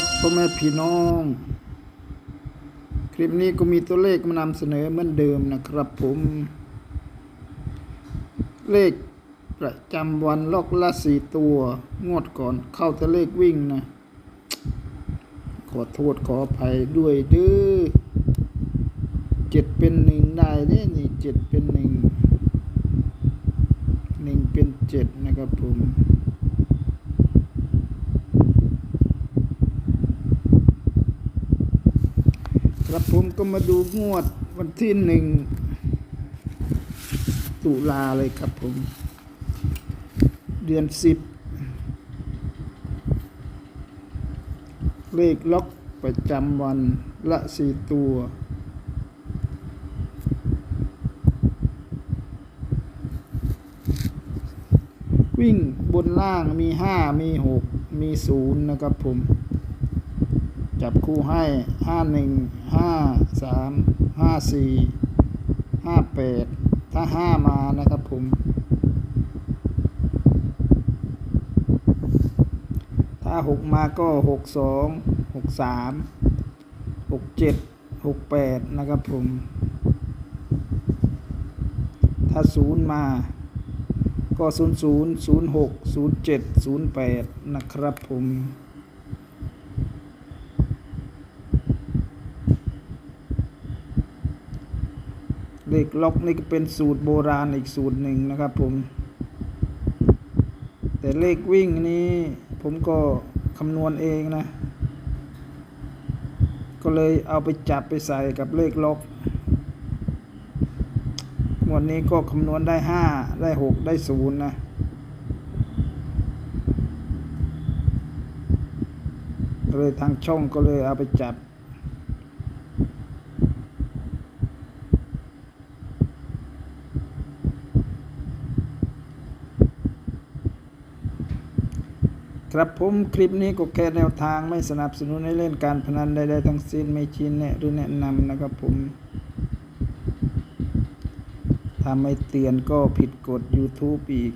ครับพ่อแม่พี่น้อง คลิปนี้ก็มีตัวเลขมานำเสนอเหมือนเดิมนะครับผม เลขประจำวันล็อกละสี่ตัว งวดก่อนเข้าแต่เลขวิ่งนะ ขอโทษขออภัยด้วยเด้อเจ็ดเป็นหนึ่งได้เนี่ยนี่เจ็ดเป็นหนึ่งหนึ่งเป็นเจ็ดนะครับผม ครับผมก็มาดูงวดวันที่หนึ่งตุลาเลยครับผม เดือนสิบเลขล็อกประจำวันละสี่ตัว วิ่งบนล่างมีห้ามีหกมีศูนย์นะครับผม จับคู่ให้ห้าหนึ่งห้าสามห้าสี่ห้าแปดถ้าห้ามานะครับผม ถ้าหกมาก็หกสองหกสามหกเจ็ดหกแปดนะครับผม ถ้าศูนย์มาก็ศูนย์ศูนย์ศูนย์หกศูนย์เจ็ดศูนย์แปดนะครับผม เลขล็อกนี่ก็เป็นสูตรโบราณอีกสูตรหนึ่งนะครับผม แต่เลขวิ่งนี้ผมก็คำนวณเองนะ ก็เลยเอาไปจับไปใส่กับเลขล็อกวดนี้ก็คำนวณได้ห้าได้หกได้ศูนย์นะก็เลยทางช่องก็เลยเอาไปจับ ครับผมคลิปนี้ก็แค่แนวทางไม่สนับสนุนให้เล่นการพนันใดๆทั้งสิ้นไม่ชี้แนะหรือแนะนำนะครับผมถ้าไม่เตือนก็ผิดกฎ YouTube อีก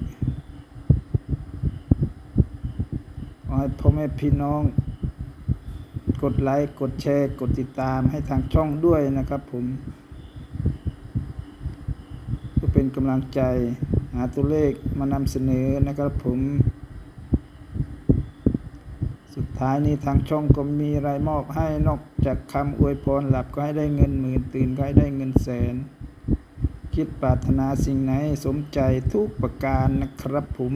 ขอให้พ่อแม่พี่น้อง กดไลค์ กดแชร์ กดติดตามให้ทางช่องด้วยนะครับผมเพื่อเป็นกำลังใจหาตัวเลขมานำเสนอนะครับผม สุดท้ายนี้ทางช่องก็มีรายมอบให้นอกจากคำอวยพรหลับก็ให้ได้เงินหมื่นตื่นก็ให้ได้เงินแสน คิดปรารถนาสิ่งไหนสมใจทุกประการนะครับผม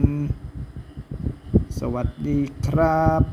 สวัสดีครับ